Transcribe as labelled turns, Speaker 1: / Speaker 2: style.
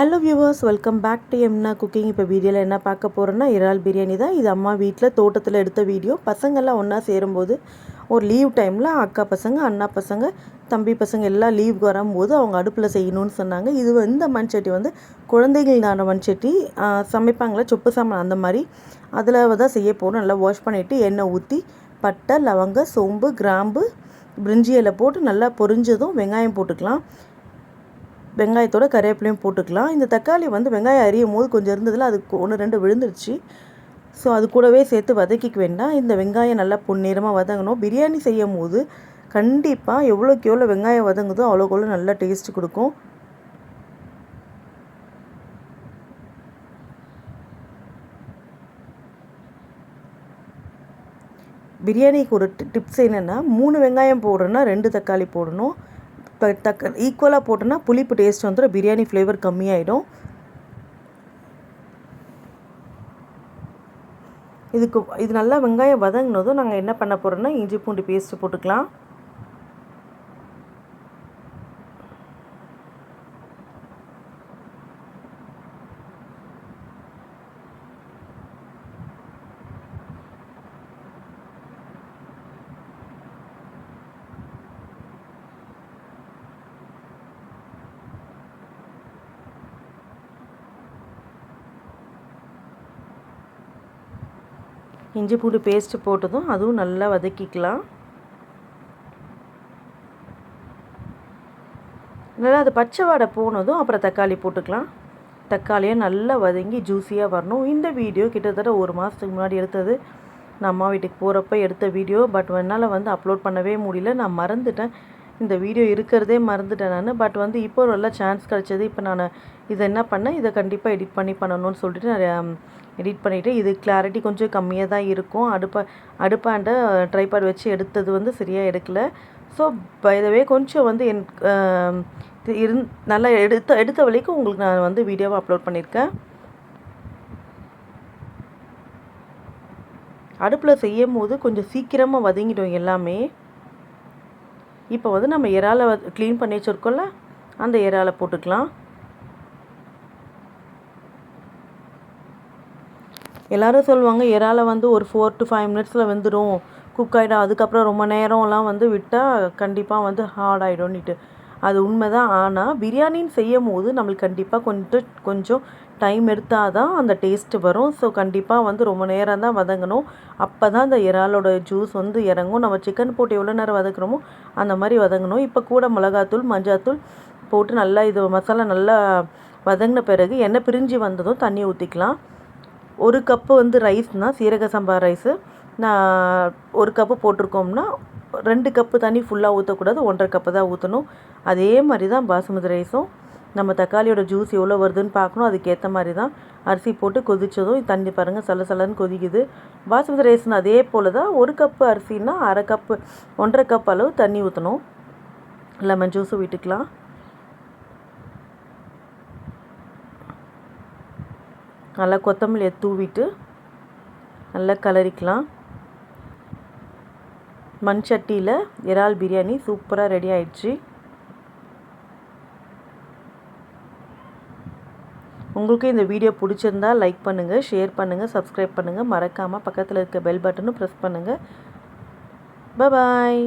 Speaker 1: Hello viewers welcome back to எம்னா cooking இப்போ வீடியோவில் என்ன பார்க்க போகிறோன்னா இறால் பிரியாணி தான். இது அம்மா வீட்டில் தோட்டத்தில் எடுத்த வீடியோ பசங்கள்லாம் ஒன்றா சேரும்போது ஒரு லீவ் டைமில் அக்கா பசங்க அண்ணா பசங்க தம்பி பசங்க எல்லாம் லீவுக்கு வரும்போது அவங்க அடுப்பில் செய்யணும்னு சொன்னாங்க. இது இந்த மண் சட்டி வந்து குழந்தைகளுக்கான மண் சட்டி. சமைப்பாங்களே சொப்பு சாமான் அந்த மாதிரி. அதில் தான் செய்ய போகிறோம் நல்லா வாஷ் பண்ணிவிட்டு எண்ணெய் ஊற்றி பட்டை லவங்க சோம்பு கிராம்பு பிரிஞ்சி இலை போட்டு நல்லா பொரிஞ்சதும் வெங்காயம் போட்டுக்கலாம். வெங்காயத்தோட கருவேப்பிலையும் போட்டுக்கலாம். இந்த தக்காளி வந்து வெங்காயம் அறியும் போது கொஞ்சம் இருந்ததில் அதுக்கு ஒன்று ரெண்டு விழுந்துருச்சு. ஸோ அது கூடவே சேர்த்து வதக்கிக்க வேண்டாம். இந்த வெங்காயம் நல்லா பொன்னிறமாக வதங்கணும். பிரியாணி செய்யும் போது கண்டிப்பாக எவ்வளோக்கு எவ்வளோ வெங்காயம் வதங்குதோ அவ்வளோக்கு எவ்வளோ நல்லா டேஸ்ட் கொடுக்கும். பிரியாணிக்கு ஒரு டிப்ஸ் என்னென்னா மூணு வெங்காயம் போடுறோன்னா ரெண்டு தக்காளி போடணும். இப்போ தக்க ஈக்குவலாக போட்டோன்னா புளிப்பு டேஸ்ட் வந்துடும் பிரியாணி ஃப்ளேவர் கம்மியாயிடும். இதுக்கு இது நல்லா வெங்காயம் வதங்கினதும் நாங்கள் என்ன பண்ண போகிறோன்னா இஞ்சி பூண்டு பேஸ்ட்டு போட்டுக்கலாம். இஞ்சி பூண்டு பேஸ்ட்டு போட்டதும் அதுவும் நல்லா வதக்கிக்கலாம். நல்லா அது பச்சை வாடை போனதும் அப்புறம் தக்காளி போட்டுக்கலாம். தக்காளியை நல்லா வதங்கி ஜூஸியாக வரணும். இந்த வீடியோ கிட்டத்தட்ட ஒரு மாதத்துக்கு முன்னாடி எடுத்தது. நான் அம்மா வீட்டுக்கு போகிறப்ப எடுத்த வீடியோ பட் என்னால் வந்து அப்லோட் பண்ணவே முடியல. நான் மறந்துட்டேன். இந்த வீடியோ இருக்கிறதே மறந்துட்டேன் நான். பட் வந்து இப்போ நல்லா சான்ஸ் கிடச்சது. இப்போ நான் இதை என்ன பண்ணேன்? இதை கண்டிப்பாக எடிட் பண்ணி பண்ணணும்னு சொல்லிட்டு நான் um, எடிட் பண்ணிவிட்டு இது கிளாரிட்டி கொஞ்சம் கம்மியாக தான் இருக்கும். அடுப்பை அடுப்பாண்ட ட்ரைபாட் uh, வச்சு எடுத்தது வந்து சரியாக எடுக்கலை. ஸோ பைதவே கொஞ்சம் வந்து என் um, இருந் நல்லா எடுத்த எடுத்த வரைக்கும் உங்களுக்கு நான் வந்து வீடியோவை அப்லோட் பண்ணியிருக்கேன். அடுப்பில் செய்யும் போது கொஞ்சம் சீக்கிரமாக வதங்கிடும் எல்லாமே. இப்போ வந்து நம்ம இறாலை க்ளீன் பண்ணி வச்சுருக்கோம்ல அந்த இறாலை போட்டுக்கலாம். எல்லோரும் சொல்லுவாங்க இறாலை வந்து ஒரு ஃபோர் டு ஃபைவ் மினிட்ஸில் வெந்துடும் குக் ஆகிடும் அதுக்கப்புறம் ரொம்ப நேரம்லாம் வந்து விட்டால் கண்டிப்பாக வந்து ஹார்ட் ஆகிடும்னுட்டு அது உண்மை தான் ஆனால் பிரியாணின்னு செய்யும் போது நம்மளுக்கு கண்டிப்பாக கொஞ்சம் கொஞ்சம் டைம் எடுத்தால் தான் அந்த டேஸ்ட்டு வரும். ஸோ கண்டிப்பாக வந்து ரொம்ப நேரம் தான் வதங்கணும். அப்போ தான் அந்த இறாலோட ஜூஸ் வந்து இறங்கும். நம்ம சிக்கன் போட்டு எவ்வளோ நேரம் வதக்குறோமோ அந்த மாதிரி வதங்கணும். இப்போ கூட மிளகாத்தூள் மஞ்சாத்தூள் போட்டு நல்லா இது மசாலா நல்லா வதங்கின பிறகு எண்ணெய் பிரிஞ்சு வந்ததும் தண்ணி ஊற்றிக்கலாம் ஒரு கப்பு வந்து ரைஸ்னால் சீரக சம்பா ரைஸு நான் ஒரு கப்பு போட்டிருக்கோம்னா ரெண்டு கப்பு தண்ணி ஃபுல்லாக ஊற்றக்கூடாது ஒன்றரை கப்பு தான் ஊற்றணும் அதே மாதிரி தான் பாசுமதி ரைஸும். நம்ம தக்காளியோட ஜூஸ் எவ்வளோ வருதுன்னு பார்க்கணும். அதுக்கேற்ற மாதிரி தான் அரிசி போட்டு கொதித்ததும் தண்ணி பாருங்கள் சல சலன்னு கொதிக்குது. பாசுமதி ரைஸ்னு அதே போல் தான் ஒரு கப்பு அரிசின்னா அரை கப்பு ஒன்றரை கப் அளவு தண்ணி ஊற்றணும் லெமன் ஜூஸும் விட்டுக்கலாம். நல்லா கொத்தமல்லியை தூவிட்டு நல்லா கலரிக்கலாம். மண் சட்டியில் இறால் பிரியாணி சூப்பராக ரெடி ஆயிடுச்சு. உங்களுக்கு இந்த வீடியோ பிடிச்சிருந்தா லைக் பண்ணுங்கள் ஷேர் பண்ணுங்கள் சப்ஸ்கிரைப் பண்ணுங்கள் மறக்காமல் பக்கத்தில் இருக்க பெல் பட்டனும் ப்ரெஸ் பண்ணுங்கள் பாய்